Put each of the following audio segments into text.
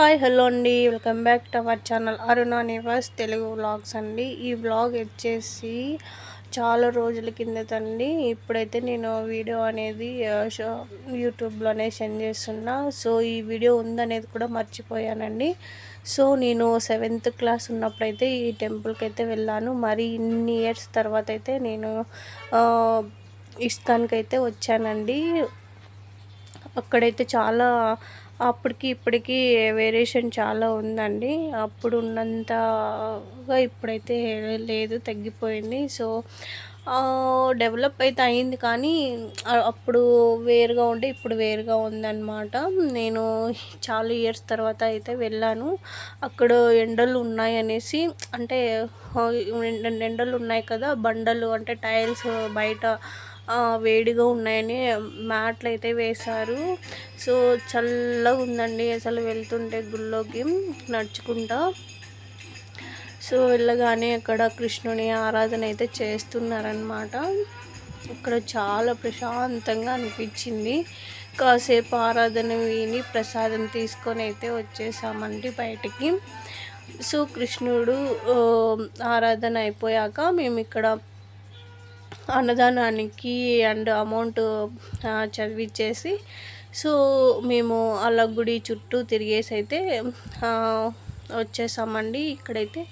Hi hello అండి. Welcome back to our channel Aruna Nivas Telugu vlogs అండి. ఈ vlog వచ్చేసి చాలా రోజుల కిందటండి ఇప్పుడైతే నేను వీడియో అనేది షో- యూట్యూబ్లోనే సెండ్ చేస్తున్నా. సో ఈ వీడియో ఉందనేది కూడా మర్చిపోయానండి. సో నేను సెవెంత్ క్లాస్ ఉన్నప్పుడైతే ఈ టెంపుల్కి అయితే వెళ్ళాను. మరి ఇన్ని ఇయర్స్ తర్వాత అయితే నేను ఇస్కాన్కి అయితే వచ్చానండి. అక్కడైతే చాలా అప్పటికి ఇప్పటికి వేరియేషన్ చాలా ఉందండి. అప్పుడు ఉన్నంతగా ఇప్పుడైతే లేదు తగ్గిపోయింది. సో డెవలప్ అయితే అయింది కానీ అప్పుడు వేరుగా ఉండే ఇప్పుడు వేరుగా ఉందన్నమాట. నేను చాలా ఇయర్స్ తర్వాత అయితే వెళ్ళాను. అక్కడ ఎండలు ఉన్నాయి అనేసి అంటే ఎండలు ఉన్నాయి కదా బండలు అంటే టైల్స్ బయట వేడిగా ఉన్నాయని మ్యాట్లు అయితే వేశారు. సో చల్లగా ఉందండి. అసలు వెళ్తుంటే గుళ్ళోకి నడుచుకుంటా. సో వెళ్ళగానే అక్కడ కృష్ణుని ఆరాధన అయితే చేస్తున్నారనమాట ఇక్కడ చాలా ప్రశాంతంగా అనిపించింది. కాసేపు ఆరాధన విని ప్రసాదం తీసుకొని అయితే వచ్చేసామండి బయటికి. సో కృష్ణుడు ఆరాధన అయిపోయాక మేము ఇక్కడ అన్నదానానికి అండ్ అమౌంట్ చదివిచ్చేసి సో మేము అలా గుడి చుట్టూ తిరిగేసి అయితే వచ్చేసామండి ఇక్కడైతే.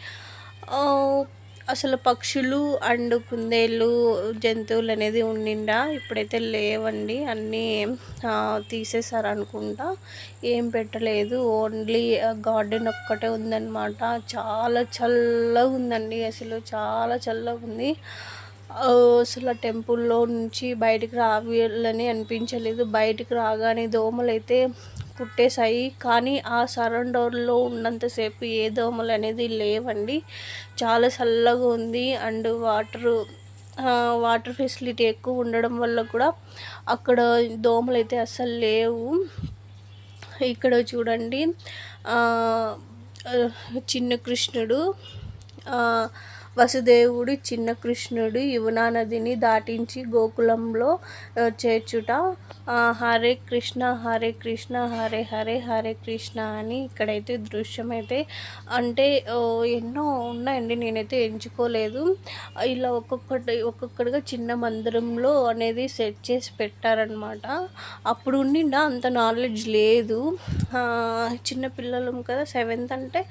అసలు పక్షులు అండ్ కుందేళ్ళు జంతువులు అనేది ఉండిండా? ఇప్పుడైతే లేవండి. అన్నీ ఆ, తీసేశారు అనుకుంటా ఏం పెట్టలేదు. ఓన్లీ గార్డెన్ ఒక్కటే ఉందన్నమాట. చాలా చల్లగా ఉందండి అసలు చాలా చల్లగా ఉంది అసలు టెంపుల్లో నుంచి బయటికి రావాలని అనిపించలేదు. బయటికి రాగానే దోమలు అయితే కుట్టేశాయి. కానీ ఆ సరౌండర్లో ఉన్నంతసేపు ఏ దోమలు అనేది లేవండి. చాలా చల్లగా ఉంది. అండ్ వాటర్ వాటర్ ఫెసిలిటీ ఎక్కువ ఉండడం వల్ల కూడా అక్కడ దోమలు అయితే అస్సలు లేవు. ఇక్కడ చూడండి చిన్న కృష్ణుడు వసుదేవుడు చిన్న కృష్ణుడు యువనా నదిని దాటించి గోకులంలో చేర్చుట. హరే కృష్ణ హరే కృష్ణ హరే హరే హరే కృష్ణ అని ఇక్కడైతే దృశ్యం అయితే అంటే ఎన్నో ఉన్నాయండి. నేనైతే ఎంచుకోలేదు. ఇలా ఒక్కొక్కటి ఒక్కొక్కటిగా చిన్న మందిరంలో అనేది సెట్ చేసి పెట్టారనమాట అప్పుడు ఉండిండా అంత నాలెడ్జ్ లేదు. చిన్న పిల్లలం కదా సెవెంత్ అంటే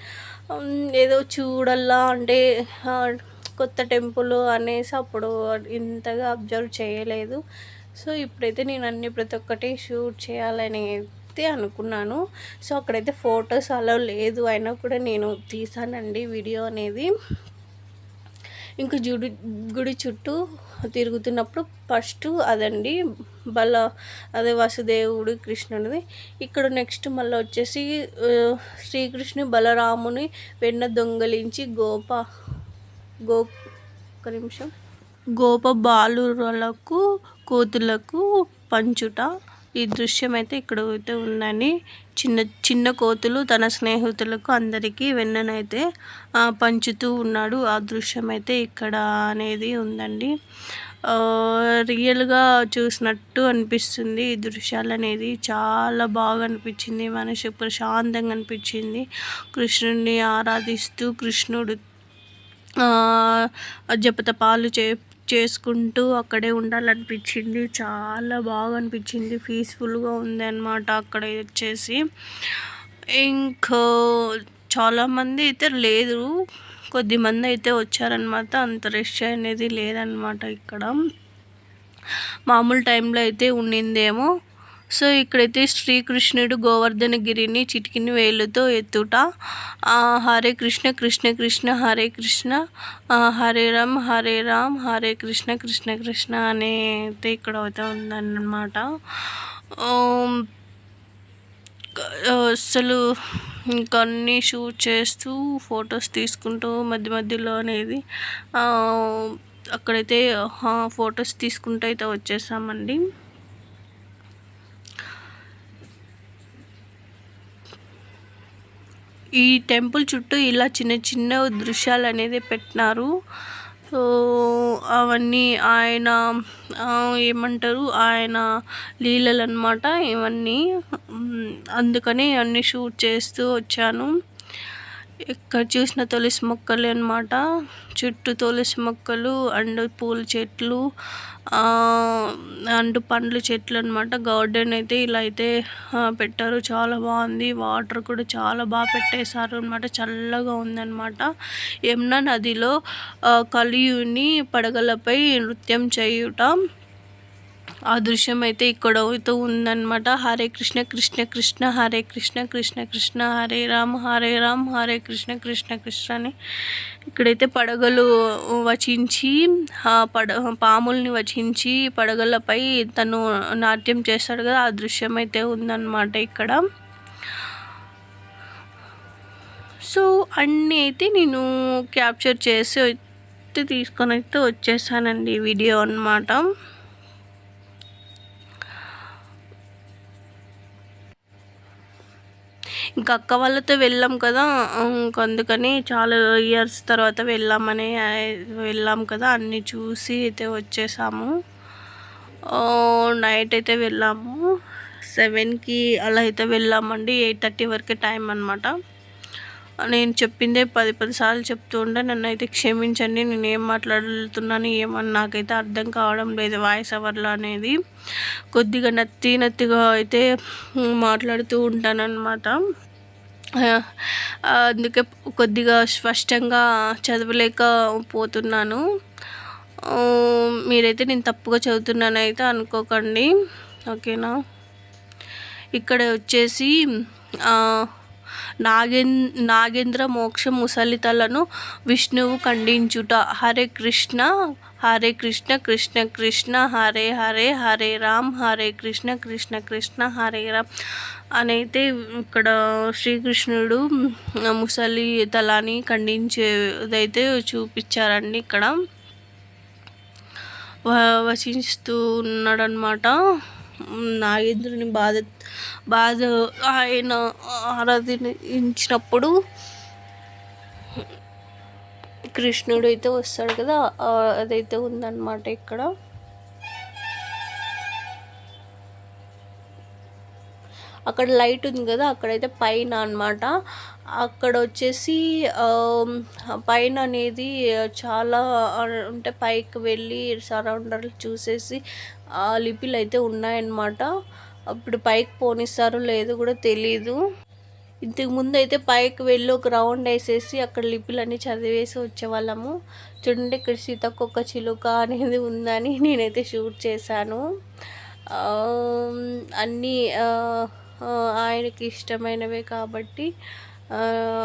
ఏదో చూడల్లా అంటే కొత్త టెంపుల్ అనేసి అప్పుడు ఇంతగా అబ్జర్వ్ చేయలేదు. సో ఇప్పుడైతే నేను అన్ని ప్రతి ఒక్కటి షూట్ చేయాలని అయితే అనుకున్నాను. సో అక్కడైతే ఫొటోస్ అలా లేదు. అయినా కూడా నేను తీసానండి వీడియో అనేది. ఇంకా గుడి గుడి చుట్టూ తిరుగుతున్నప్పుడు ఫస్ట్ అదండి బల అదే వసుదేవుడు కృష్ణుడిది. ఇక్కడ నెక్స్ట్ మళ్ళీ వచ్చేసి శ్రీకృష్ణు బలరాముని వెన్న దొంగలించి గోప గో ఒక నిమిషం. గోప బాలురలకు కోతులకు పంచుట. ఈ దృశ్యం అయితే ఇక్కడ అయితే ఉందండి చిన్న చిన్న కోతులు తన స్నేహితులకు అందరికీ వెన్ననైతే పంచుతూ ఉన్నాడు. ఆ దృశ్యం అయితే ఇక్కడ అనేది ఉందండి. ఆ, రియల్గా చూసినట్టు అనిపిస్తుంది. ఈ దృశ్యాలు అనేది చాలా బాగా అనిపించింది. మనసు ప్రశాంతంగా అనిపించింది. కృష్ణుడిని ఆరాధిస్తూ కృష్ణుడు ఆ, జపతపాలు చే చేసుకుంటూ అక్కడే ఉండాలనిపించింది. చాలా బాగా అనిపించింది పీస్ఫుల్గా ఉంది అనమాట అక్కడ వచ్చేసి. ఇంకా చాలామంది అయితే లేదు కొద్దిమంది అయితే వచ్చారనమాట అంత రష్ అనేది లేదనమాట ఇక్కడ. మామూలు టైంలో అయితే ఉండిందేమో. సో ఇక్కడైతే శ్రీకృష్ణుడు గోవర్ధన గిరిని చిటికిన వేలుతో ఎత్తుట. హరే కృష్ణ కృష్ణ కృష్ణ హరే కృష్ణ హరే రామ్ హరే రామ్ హరే కృష్ణ కృష్ణ కృష్ణ అనే అయితే ఇక్కడ అయితే ఉందన్నమాట. అసలు ఇంకా షూట్ చేస్తూ ఫొటోస్ తీసుకుంటూ మధ్య మధ్యలో అనేది అక్కడైతే ఫొటోస్ తీసుకుంటూ అయితే వచ్చేసామండి. ఈ టెంపుల్ చుట్టూ ఇలా చిన్న చిన్న దృశ్యాలు అనేది పెట్టినారు. సో అవన్నీ ఆయన ఏమంటారు ఆయన లీలలు అనమాట ఇవన్నీ అందుకని అన్నీ షూట్ చేస్తూ వచ్చాను. ఇక్కడ చూసిన తులసి మొక్కలే అనమాట చుట్టూ తులసి మొక్కలు అండ్ పూల చెట్లు అండ్ పండ్ల చెట్లు అనమాట గార్డెన్ అయితే ఇలా అయితే పెట్టారు. చాలా బాగుంది. వాటర్ కూడా చాలా బాగా పెట్టేశారు అనమాట చల్లగా ఉందన్నమాట. యమునా నదిలో కలియుని పడగలపై నృత్యం చేయుట ఆ దృశ్యం అయితే ఇక్కడ అయితే ఉందన్నమాట. హరే కృష్ణ కృష్ణ కృష్ణ హరే కృష్ణ కృష్ణ కృష్ణ హరే రామ్ హరే రామ్ హరే కృష్ణ కృష్ణ కృష్ణ అని ఇక్కడైతే పడగలు వచించి ఆ పడ పాముల్ని వచించి పడగలపై తను నాట్యం చేస్తాడు కదా ఆ దృశ్యం అయితే ఉందన్నమాట ఇక్కడ. సో అన్నీ అయితే నేను క్యాప్చర్ చేసి అయితే తీసుకొని అయితే వచ్చేసానండి వీడియో అన్నమాట. ఇంకా అక్క వాళ్ళతో వెళ్ళాం కదా ఇంక అందుకని చాలా ఇయర్స్ తర్వాత వెళ్ళామని వెళ్ళాం కదా అన్నీ చూసి అయితే వచ్చేసాము. నైట్ అయితే వెళ్ళాము. సెవెన్కి అలా అయితే వెళ్ళామండి ఎయిట్ థర్టీ వరకే టైం అనమాట నేను చెప్పిందే పది పది సార్లు చెప్తూ ఉంటే నన్ను అయితే క్షమించండి నేను ఏం మాట్లాడుతున్నాను ఏమని నాకైతే అర్థం కావడం లేదు వాయిస్ అవర్లో అనేది. కొద్దిగా నత్తి నత్తిగా అయితే మాట్లాడుతూ ఉంటానన్నమాట. అందుకే కొద్దిగా స్పష్టంగా చదవలేకపోతున్నాను మీరైతే నేను తప్పుగా చదువుతున్నాను అయితే అనుకోకండి. ఓకేనా? ఇక్కడ వచ్చేసి నాగేన్ నాగేంద్ర మోక్ష ముసలితలను విష్ణువు ఖండించుట. హరే కృష్ణ హరే కృష్ణ కృష్ణ కృష్ణ హరే హరే హరే రామ్ హరే కృష్ణ కృష్ణ కృష్ణ హరే రామ్. అనైతే అయితే ఇక్కడ శ్రీకృష్ణుడు ముసలి తలాన్ని ఖండించేదైతే చూపించారండి ఇక్కడ. వ- వసిస్తూ ఉన్నాడనమాట నాగేంద్రుని బాధ బాధ ఆయన ఆరాధించినప్పుడు కృష్ణుడు అయితే వస్తాడు కదా అదైతే ఉందన్నమాట ఇక్కడ. అక్కడ లైట్ ఉంది కదా అక్కడైతే పైన అన్నమాట. అక్కడ వచ్చేసి పైన అనేది చాలా అంటే పైకి వెళ్ళి సరౌండర్లు చూసేసి ఆ లిపిలు అయితే ఉన్నాయన్నమాట. అప్పుడు పైకి పోనిస్తారో లేదో కూడా తెలీదు. ఇంతకు ముందు అయితే పైకి వెళ్ళి ఒక రౌండ్ వేసేసి అక్కడ లిపిలన్నీ చదివేసి వచ్చేవాళ్ళము. చూడండి ఇక్కడ సీతకొక్క చిలుక అనేది ఉందని నేనైతే షూట్ చేశాను. అన్నీ ఆయనకి ఇష్టమైనవే కాబట్టి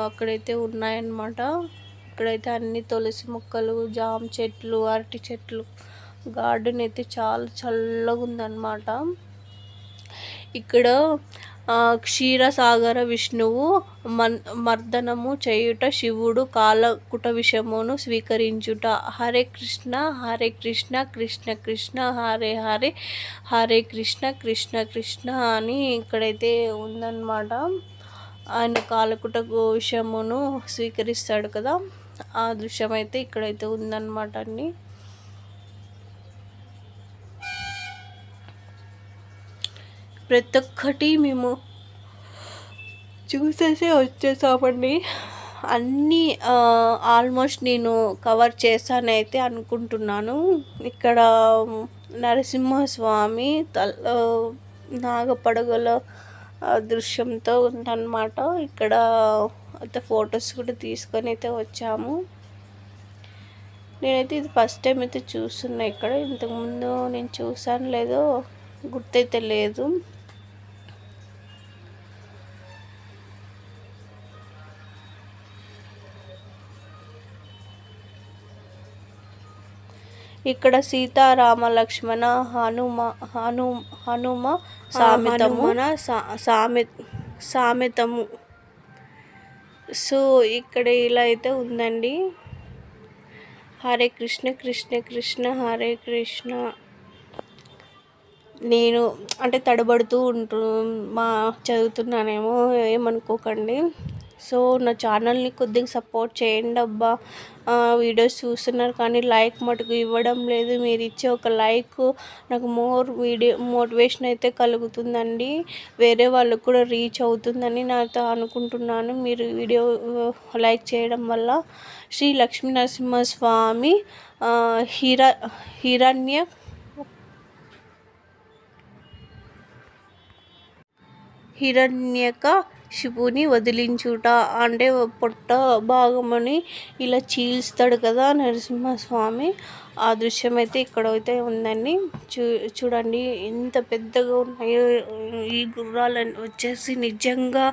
అక్కడైతే ఉన్నాయన్నమాట. ఇక్కడైతే అన్ని తులసి మొక్కలు జామ చెట్లు అరటి చెట్లు గార్డెన్ అయితే చాలా చల్లగా ఉందన్నమాట. ఇక్కడ క్షీరసాగర విష్ణువు మన్ మర్దనము చేయుట శివుడు కాలకుట విషమును స్వీకరించుట. హరే కృష్ణ హరే కృష్ణ కృష్ణ కృష్ణ హరే హరే హరే కృష్ణ కృష్ణ కృష్ణ అని ఇక్కడైతే ఉందన్నమాట. ఆయన కాలకుట విషమును స్వీకరిస్తాడు కదా. ఆ దృశ్యం అయితే ఇక్కడైతే ఉందన్నమాట అండి ప్రతి ఒక్కటి మేము చూసేసి వచ్చేసామండి. అన్నీ ఆల్మోస్ట్ నేను కవర్ చేశానైతే అనుకుంటున్నాను. ఇక్కడ నరసింహస్వామి తల నాగపడగల దృశ్యంతో ఉందన్నమాట. ఇక్కడ అయితే ఫొటోస్ కూడా తీసుకొని అయితే వచ్చాము. నేనైతే ఇది ఫస్ట్ టైం అయితే చూస్తున్నా ఇక్కడ. ఇంతకుముందు నేను చూసాను లేదో గుర్తైతే లేదు. ఇక్కడ సీతారామ లక్ష్మణ హనుమ హను హనుమ సామెతము. సామె సామెతము. సో ఇక్కడ ఇలా అయితే ఉందండి. హరే కృష్ణ కృష్ణ కృష్ణ హరే కృష్ణ. నేను అంటే తడబడుతూ ఉంటూ మా చదువుతున్నానేమో ఏమనుకోకండి. సో నా ఛానల్ని కొద్దిగా సపోర్ట్ చేయండి అబ్బా. వీడియోస్ చూస్తున్నారు కానీ లైక్ మటుకు ఇవ్వడం లేదు. మీరు ఇచ్చే ఒక లైక్ నాకు మోర్ వీడియో మోటివేషన్ అయితే కలుగుతుందండి. వేరే వాళ్ళకు కూడా రీచ్ అవుతుందని నాతో అనుకుంటున్నాను. మీరు వీడియో లైక్ చేయడం వల్ల శ్రీ లక్ష్మీ నరసింహస్వామి హిర హిరణ్య హిరణ్యక శిపుని వదిలించుట. అంటే పొట్ట భాగమని ఇలా చీల్స్తాడు కదా నరసింహస్వామి. ఆ దృశ్యం అయితే ఇక్కడ అయితే ఉందండి. చూ చూడండి ఎంత పెద్దగా ఉన్నాయో ఈ గుర్రాలు వచ్చేసి నిజంగా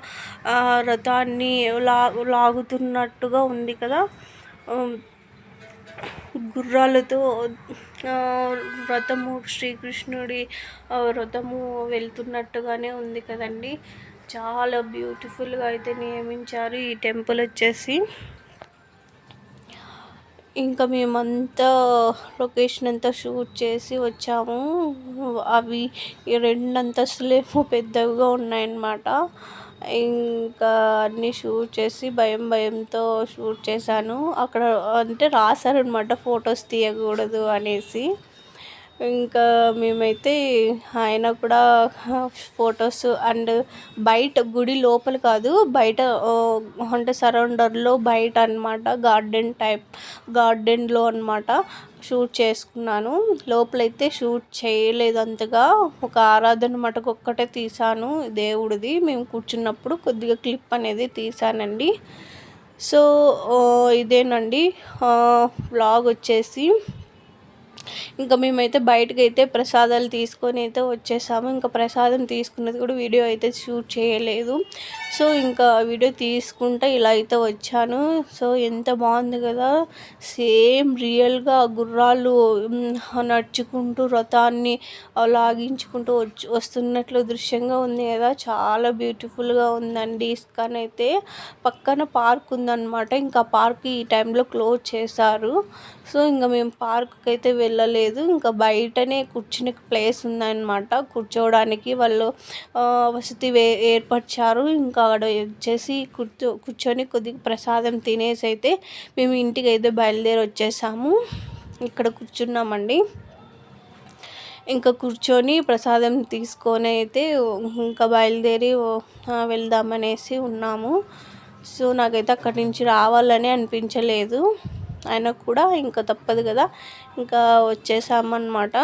రథాన్ని లా లాగుతున్నట్టుగా ఉంది కదా. గుర్రాలతో రథము శ్రీకృష్ణుడి రథము వెళ్తున్నట్టుగానే ఉంది కదండి. చాలా బ్యూటిఫుల్గా అయితే నియమించారు ఈ టెంపుల్ వచ్చేసి. ఇంకా మేమంతా లొకేషన్ అంతా షూట్ చేసి వచ్చాము. అవి ఈ రెండు అంతస్తులేమో పెద్దవిగా ఉన్నాయన్నమాట. ఇంకా అన్నీ షూట్ చేసి భయం భయంతో షూట్ చేశాను. అక్కడ అంటే రాశారనమాట ఫొటోస్ తీయకూడదు అనేసి. ఇంకా మేమైతే ఆయన కూడా ఫొటోస్ అండ్ బయట గుడి లోపల కాదు బయట అంటే సరౌండర్లో బయట అనమాట గార్డెన్ టైప్ గార్డెన్లో అనమాట షూట్ చేసుకున్నాను. లోపలైతే షూట్ చేయలేదు అంతగా. ఒక ఆరాధన మటుకు ఒక్కటే తీసాను దేవుడిది. మేము కూర్చున్నప్పుడు కొద్దిగా క్లిప్ అనేది తీసానండి సో ఇదేనండి. వ్లాగ్ వచ్చేసి ఇంకా మేమైతే బయటకు అయితే ప్రసాదాలు తీసుకొని అయితే వచ్చేసాము. ఇంకా ప్రసాదం తీసుకున్నది కూడా వీడియో అయితే షూట్ చేయలేదు. సో ఇంకా వీడియో తీసుకుంటే ఇలా అయితే వచ్చాను. సో ఎంత బాగుంది కదా. సేమ్ రియల్గా గుర్రాలు నడుచుకుంటూ రథాన్ని లాగించుకుంటూ వచ్చి వస్తున్నట్లు దృశ్యంగా ఉంది కదా. చాలా బ్యూటిఫుల్గా ఉందండి. ఇస్కాన్ అయితే పక్కన పార్క్ ఉందన్నమాట. ఇంకా పార్క్ ఈ టైంలో క్లోజ్ చేశారు. సో ఇంకా మేము పార్క్కి అయితే వెళ్ళలేదు. ఇంకా బయటనే కూర్చునే ప్లేస్ ఉందన్నమాట. కూర్చోవడానికి వాళ్ళు వసతి వే ఏర్పరిచారు. ఇంకా అక్కడ వచ్చేసి కూర్చో కూర్చొని కొద్దిగా ప్రసాదం తినేసి అయితే మేము ఇంటికి అయితే బయలుదేరి వచ్చేసాము. ఇక్కడ కూర్చున్నామండి. ఇంకా కూర్చొని ప్రసాదం తీసుకొని అయితే ఇంకా బయలుదేరి వెళ్దామనేసి ఉన్నాము. సో నాకైతే అక్కడి నుంచి రావాలని అనిపించలేదు. అయినా కూడా ఇంకా తప్పదు కదా. ఇంకా వచ్చేసామన్నమాట.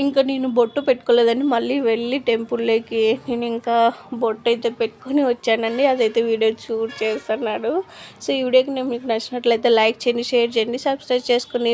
ఇంకా నేను బొట్టు పెట్టుకోలేదని మళ్ళీ వెళ్ళి టెంపుల్లోకి నేను ఇంకా బొట్టు అయితే పెట్టుకొని వచ్చానండి. అదైతే వీడియో షూట్ చేస్తున్నాడు. సో ఈ వీడియోకి నేను మీకు నచ్చినట్లయితే లైక్ చేయండి షేర్ చేయండి సబ్స్క్రైబ్ చేసుకుని